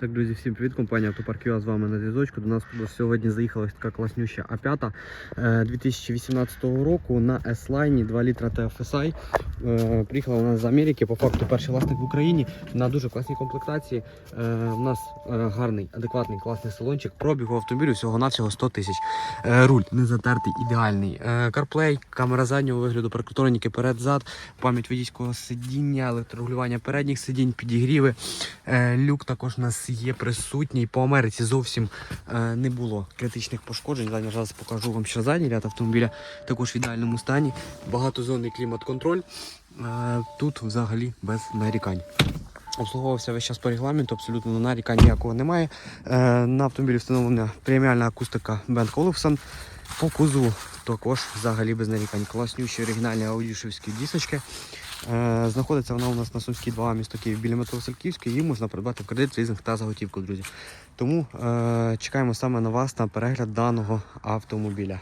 Так, друзі, всім привіт, компанія Автопарк ЮА з вами на зв'язочку. До нас сьогодні заїхала така класнюща А5 е, 2018 року на S-Line 2 літра TFSI. Е, Приїхала вона з Америки, по факту перший власник в Україні на дуже класній комплектації. Е, У нас е, гарний, адекватний, класний салончик. Пробігу автомобілю всього-навсього 100 тисяч. Е, Руль не затертий, ідеальний. Е, CarPlay, камера заднього вигляду, парктроніки перед-зад, пам'ять водійського сидіння, електрорегулювання передніх сидінь, підігріви. Е, Люк також у є присутній. По Америці зовсім е, не було критичних пошкоджень. Зараз зараз покажу вам ще задній ряд автомобіля, також в ідеальному стані. Багатозонний клімат-контроль. Е, Тут взагалі без нарікань. Обслуговувався весь час по регламенту, абсолютно нарікань ніякого немає. Е, На автомобілі встановлена преміальна акустика Band Olufsen. По кузову також взагалі без нарікань. Класнющі оригінальні аудішівські дісочки. Е, Знаходиться вона у нас на Сумській 2 місто Київ біля метро Васильківської. Її можна придбати в кредит, лізинг та за готівку, друзі. Тому е, чекаємо саме на вас на перегляд даного автомобіля.